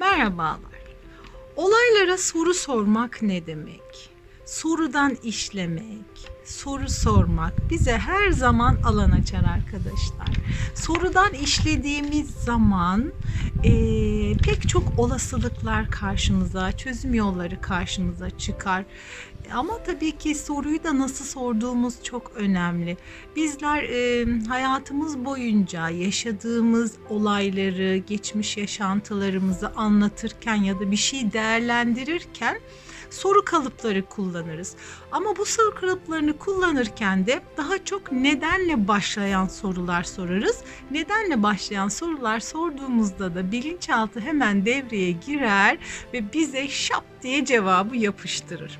Merhabalar. Olaylara soru sormak ne demek? Sorudan işlemek, soru sormak bize her zaman alan açar arkadaşlar. Sorudan işlediğimiz zaman eee, pek çok olasılıklar karşımıza, çözüm yolları karşımıza çıkar. Ama tabii ki soruyu da nasıl sorduğumuz çok önemli. Bizler e, hayatımız boyunca yaşadığımız olayları, geçmiş yaşantılarımızı anlatırken ya da bir şey değerlendirirken soru kalıpları kullanırız. Ama bu soru kalıplarını kullanırken de daha çok nedenle başlayan sorular sorarız. Nedenle başlayan sorular sorduğumuzda da bilinçaltı hemen devreye girer ve bize şap diye cevabı yapıştırır.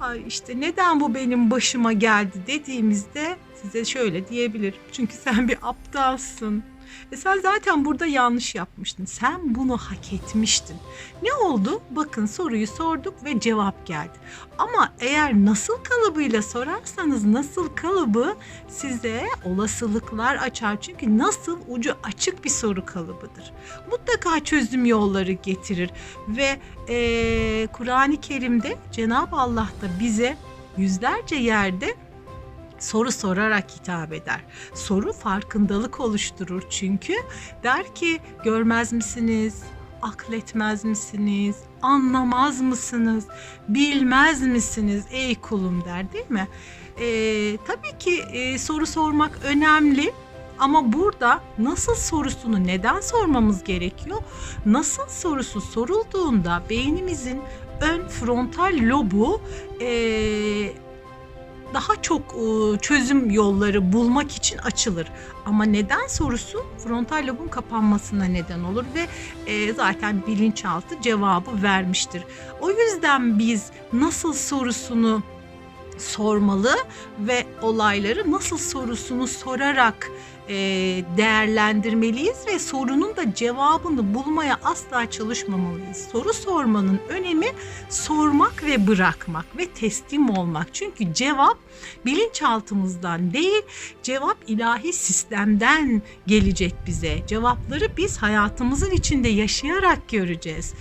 Ay işte neden bu benim başıma geldi dediğimizde size şöyle diyebilir. Çünkü sen bir aptalsın. E sen zaten burada yanlış yapmıştın. Sen bunu hak etmiştin. Ne oldu? Bakın soruyu sorduk ve cevap geldi. Ama eğer nasıl kalıbıyla sorarsanız nasıl kalıbı size olasılıklar açar. Çünkü nasıl ucu açık bir soru kalıbıdır. Mutlaka çözüm yolları getirir ve eee, Kur'an-ı Kerim'de Cenab-ı Allah da bize yüzlerce yerde soru sorarak hitap eder. Soru farkındalık oluşturur çünkü der ki görmez misiniz? Akletmez misiniz? Anlamaz mısınız? Bilmez misiniz ey kulum der değil mi? Ee, tabii ki e, soru sormak önemli ama burada nasıl sorusunu neden sormamız gerekiyor? Nasıl sorusu sorulduğunda beynimizin ön frontal lobu eee, daha çok e, çözüm yolları bulmak için açılır. Ama neden sorusu frontal lobun kapanmasına neden olur ve e, zaten bilinçaltı cevabı vermiştir. O yüzden biz nasıl sorusunu sormalı ve olayları nasıl sorusunu sorarak e, değerlendirmeliyiz ve sorunun da cevabını bulmaya asla çalışmamalıyız. Soru sormanın önemi sormak ve bırakmak ve teslim olmak. Çünkü cevap bilinçaltımızdan değil, cevap ilahi sistemden gelecek bize. Cevapları biz hayatımızın içinde yaşayarak göreceğiz.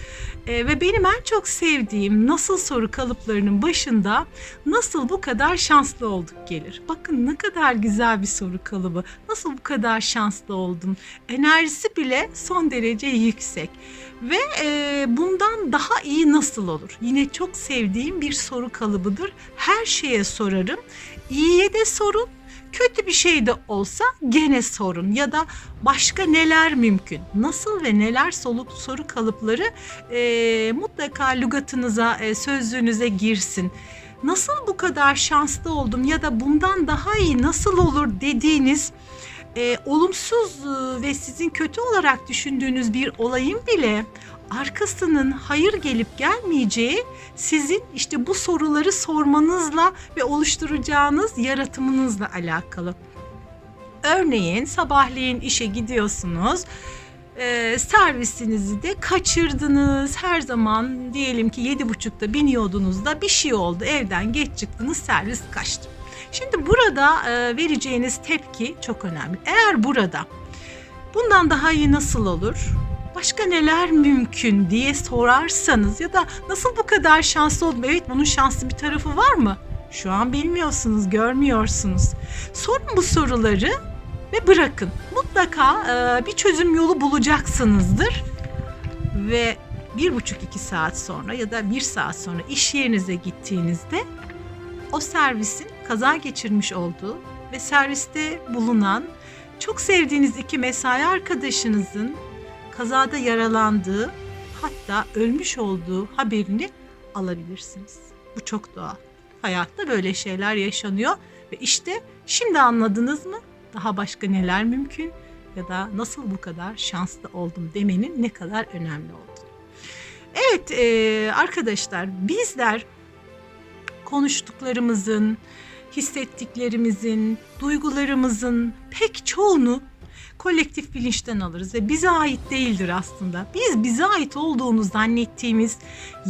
E, ve benim en çok sevdiğim nasıl soru kalıplarının başında nasıl bu kadar şanslı olduk gelir. Bakın ne kadar güzel bir soru kalıbı. Nasıl bu kadar şanslı oldum? Enerjisi bile son derece yüksek. Ve e, bundan daha iyi nasıl olur? Yine çok sevdiğim bir soru kalıbıdır. Her şeye sorarım. İyiye de sorun, kötü bir şey de olsa gene sorun ya da başka neler mümkün? Nasıl ve neler soluk soru kalıpları e, mutlaka lügatınıza, e, sözlüğünüze girsin. Nasıl bu kadar şanslı oldum ya da bundan daha iyi nasıl olur dediğiniz e, olumsuz e, ve sizin kötü olarak düşündüğünüz bir olayın bile arkasının hayır gelip gelmeyeceği sizin işte bu soruları sormanızla ve oluşturacağınız yaratımınızla alakalı. Örneğin sabahleyin işe gidiyorsunuz. Ee, servisinizi de kaçırdınız. Her zaman diyelim ki yedi buçukta biniyordunuz da bir şey oldu. Evden geç çıktınız servis kaçtı. Şimdi burada e, vereceğiniz tepki çok önemli. Eğer burada bundan daha iyi nasıl olur? Başka neler mümkün diye sorarsanız ya da nasıl bu kadar şanslı oldum? Evet bunun şanslı bir tarafı var mı? Şu an bilmiyorsunuz, görmüyorsunuz. Sorun bu soruları ve bırakın. Mutlaka e, bir çözüm yolu bulacaksınızdır. Ve bir buçuk iki saat sonra ya da bir saat sonra iş yerinize gittiğinizde o servisin kaza geçirmiş olduğu ve serviste bulunan çok sevdiğiniz iki mesai arkadaşınızın kazada yaralandığı hatta ölmüş olduğu haberini alabilirsiniz. Bu çok doğal. Hayatta böyle şeyler yaşanıyor ve işte şimdi anladınız mı? Daha başka neler mümkün ya da nasıl bu kadar şanslı oldum demenin ne kadar önemli olduğunu. Evet eee, arkadaşlar bizler konuştuklarımızın, hissettiklerimizin, duygularımızın pek çoğunu kolektif bilinçten alırız ve bize ait değildir aslında. Biz bize ait olduğunu zannettiğimiz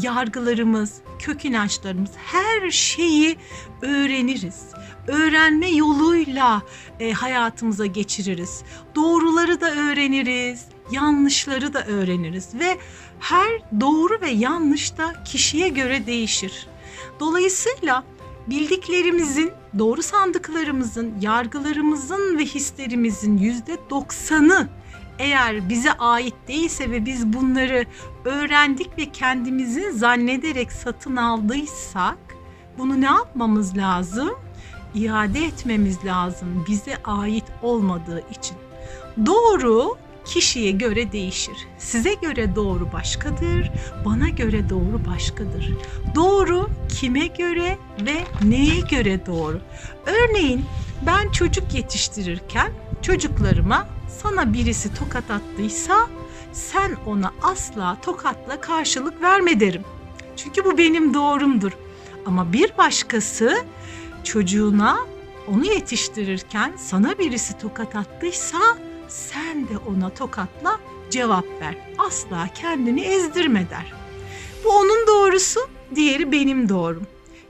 yargılarımız, kök inançlarımız her şeyi öğreniriz. Öğrenme yoluyla e, hayatımıza geçiririz. Doğruları da öğreniriz, yanlışları da öğreniriz ve her doğru ve yanlış da kişiye göre değişir. Dolayısıyla bildiklerimizin, doğru sandıklarımızın, yargılarımızın ve hislerimizin yüzde doksanı eğer bize ait değilse ve biz bunları öğrendik ve kendimizin zannederek satın aldıysak bunu ne yapmamız lazım? İade etmemiz lazım bize ait olmadığı için. Doğru kişiye göre değişir. Size göre doğru başkadır, bana göre doğru başkadır. Doğru kime göre ve neye göre doğru? Örneğin ben çocuk yetiştirirken çocuklarıma sana birisi tokat attıysa sen ona asla tokatla karşılık verme derim. Çünkü bu benim doğrumdur. Ama bir başkası çocuğuna onu yetiştirirken sana birisi tokat attıysa sen de ona tokatla cevap ver. Asla kendini ezdirme der. Bu onun doğrusu, diğeri benim doğrum.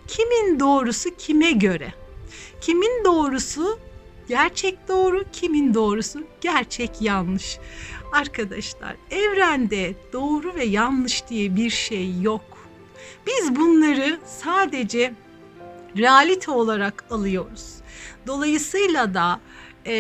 Kimin doğrusu kime göre? Kimin doğrusu gerçek doğru, kimin doğrusu gerçek yanlış. Arkadaşlar, evrende doğru ve yanlış diye bir şey yok. Biz bunları sadece realite olarak alıyoruz. Dolayısıyla da e,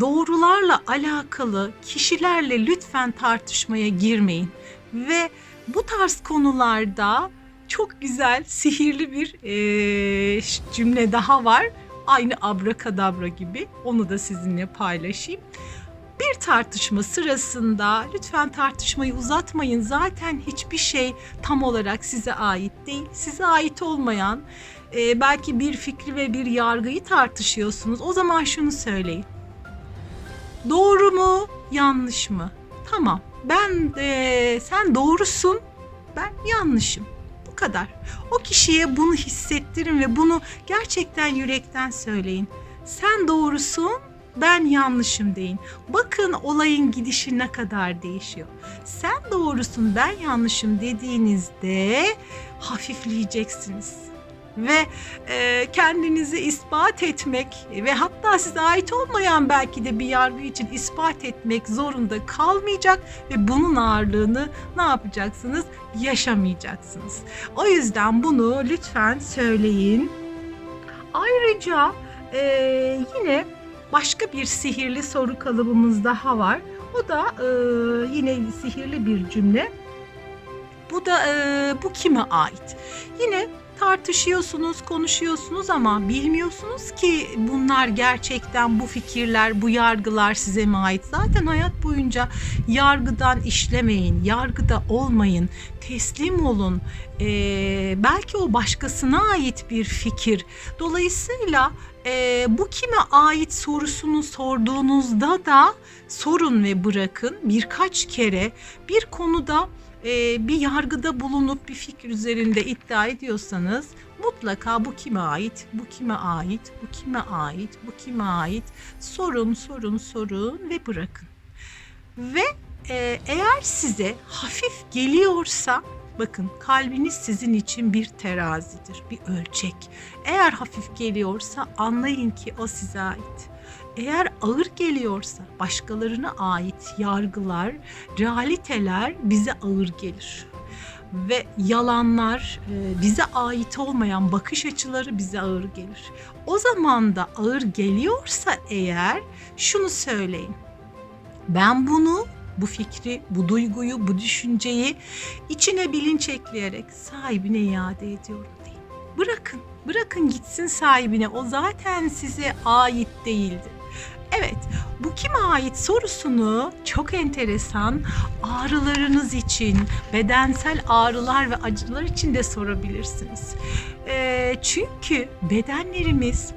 doğrularla alakalı kişilerle lütfen tartışmaya girmeyin ve bu tarz konularda çok güzel sihirli bir e, cümle daha var. Aynı abrakadabra gibi onu da sizinle paylaşayım. Bir tartışma sırasında lütfen tartışmayı uzatmayın. Zaten hiçbir şey tam olarak size ait değil. Size ait olmayan e, belki bir fikri ve bir yargıyı tartışıyorsunuz. O zaman şunu söyleyin. Doğru mu, yanlış mı? Tamam. Ben de sen doğrusun, ben yanlışım. Bu kadar. O kişiye bunu hissettirin ve bunu gerçekten yürekten söyleyin. Sen doğrusun, ben yanlışım deyin. Bakın olayın gidişi ne kadar değişiyor. Sen doğrusun, ben yanlışım dediğinizde hafifleyeceksiniz ve e, kendinizi ispat etmek ve hatta size ait olmayan belki de bir yargı için ispat etmek zorunda kalmayacak ve bunun ağırlığını ne yapacaksınız? Yaşamayacaksınız. O yüzden bunu lütfen söyleyin. Ayrıca e, yine başka bir sihirli soru kalıbımız daha var. O da e, yine sihirli bir cümle. Bu da e, bu kime ait? Yine tartışıyorsunuz, konuşuyorsunuz ama bilmiyorsunuz ki bunlar gerçekten bu fikirler, bu yargılar size mi ait? Zaten hayat boyunca yargıdan işlemeyin, yargıda olmayın, teslim olun. Ee, belki o başkasına ait bir fikir. Dolayısıyla e, bu kime ait sorusunu sorduğunuzda da sorun ve bırakın birkaç kere bir konuda e, bir yargıda bulunup bir fikir üzerinde iddia ediyorsanız mutlaka bu kime ait, bu kime ait, bu kime ait, bu kime ait sorun, sorun, sorun ve bırakın. Ve e, eğer size hafif geliyorsa bakın kalbiniz sizin için bir terazidir, bir ölçek. Eğer hafif geliyorsa anlayın ki o size ait. Eğer ağır geliyorsa başkalarına ait yargılar, realiteler bize ağır gelir. Ve yalanlar, e, bize ait olmayan bakış açıları bize ağır gelir. O zaman da ağır geliyorsa eğer şunu söyleyin. Ben bunu bu fikri, bu duyguyu, bu düşünceyi içine bilinç ekleyerek sahibine iade ediyorum deyin. Bırakın, bırakın gitsin sahibine. O zaten size ait değildi. Evet, bu kime ait sorusunu çok enteresan ağrılarınız için, bedensel ağrılar ve acılar için de sorabilirsiniz. E, çünkü bedenlerimiz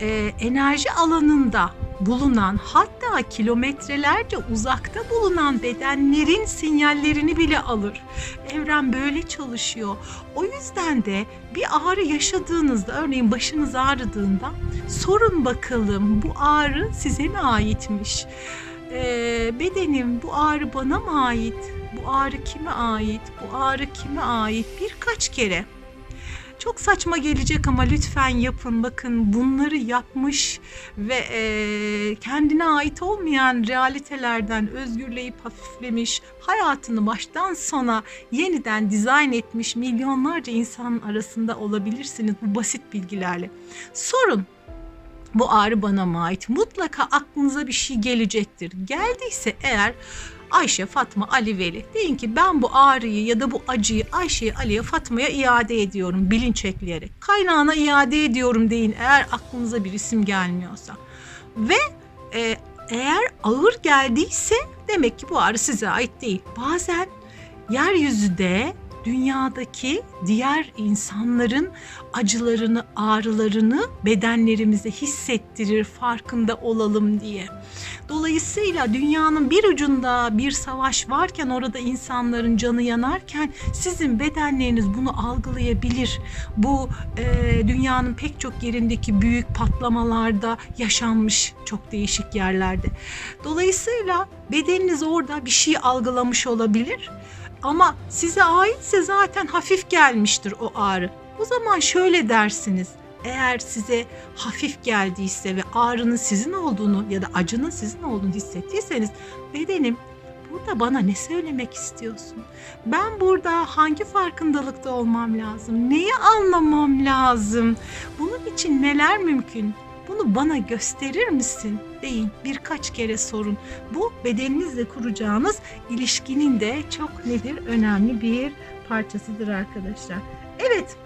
e, enerji alanında bulunan hatta kilometrelerce uzakta bulunan bedenlerin sinyallerini bile alır. Evren böyle çalışıyor. O yüzden de bir ağrı yaşadığınızda örneğin başınız ağrıdığında sorun bakalım bu ağrı size mi aitmiş? Ee, bedenim bu ağrı bana mı ait? Bu ağrı kime ait? Bu ağrı kime ait? Birkaç kere Çok saçma gelecek ama lütfen yapın. Bakın bunları yapmış ve e, kendine ait olmayan realitelerden özgürleyip hafiflemiş, hayatını baştan sona yeniden dizayn etmiş milyonlarca insanın arasında olabilirsiniz bu basit bilgilerle. Sorun bu ağrı bana mı ait? Mutlaka aklınıza bir şey gelecektir. Geldiyse eğer Ayşe, Fatma, Ali, Veli deyin ki ben bu ağrıyı ya da bu acıyı Ayşe'ye, Ali'ye, Fatma'ya iade ediyorum bilinç ekleyerek. Kaynağına iade ediyorum deyin eğer aklınıza bir isim gelmiyorsa. Ve e, eğer ağır geldiyse demek ki bu ağrı size ait değil. Bazen yeryüzünde dünyadaki diğer insanların acılarını, ağrılarını bedenlerimize hissettirir farkında olalım diye. Dolayısıyla dünyanın bir ucunda bir savaş varken orada insanların canı yanarken sizin bedenleriniz bunu algılayabilir. Bu e, dünyanın pek çok yerindeki büyük patlamalarda yaşanmış çok değişik yerlerde. Dolayısıyla bedeniniz orada bir şey algılamış olabilir. Ama size aitse zaten hafif gelmiştir o ağrı. O zaman şöyle dersiniz. Eğer size hafif geldiyse ve ağrının sizin olduğunu ya da acının sizin olduğunu hissettiyseniz bedenim burada bana ne söylemek istiyorsun? Ben burada hangi farkındalıkta olmam lazım? Neyi anlamam lazım? Bunun için neler mümkün? Bunu bana gösterir misin? Deyin birkaç kere sorun. Bu bedeninizle kuracağınız ilişkinin de çok nedir? Önemli bir parçasıdır arkadaşlar. Evet,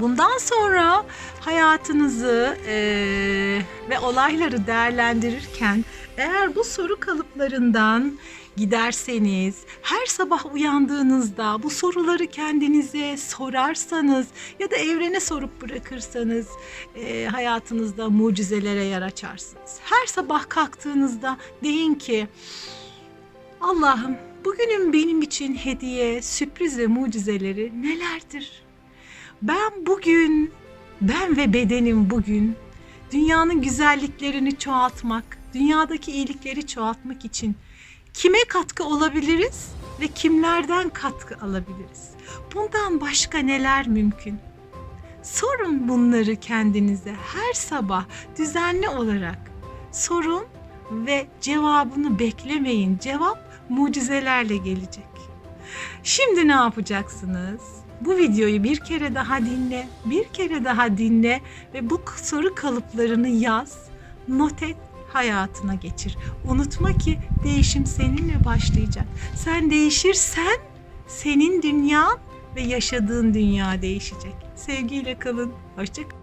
bundan sonra hayatınızı eee, ve olayları değerlendirirken eğer bu soru kalıplarından giderseniz, her sabah uyandığınızda bu soruları kendinize sorarsanız ya da evrene sorup bırakırsanız eee, hayatınızda mucizelere yer açarsınız. Her sabah kalktığınızda deyin ki Allah'ım bugünün benim için hediye, sürpriz ve mucizeleri nelerdir? Ben bugün, ben ve bedenim bugün dünyanın güzelliklerini çoğaltmak, dünyadaki iyilikleri çoğaltmak için kime katkı olabiliriz ve kimlerden katkı alabiliriz? Bundan başka neler mümkün? Sorun bunları kendinize her sabah düzenli olarak sorun ve cevabını beklemeyin. Cevap mucizelerle gelecek. Şimdi ne yapacaksınız? Bu videoyu bir kere daha dinle, bir kere daha dinle ve bu soru kalıplarını yaz, not et, hayatına geçir. Unutma ki değişim seninle başlayacak. Sen değişirsen senin dünyan ve yaşadığın dünya değişecek. Sevgiyle kalın. Hoşça kalın.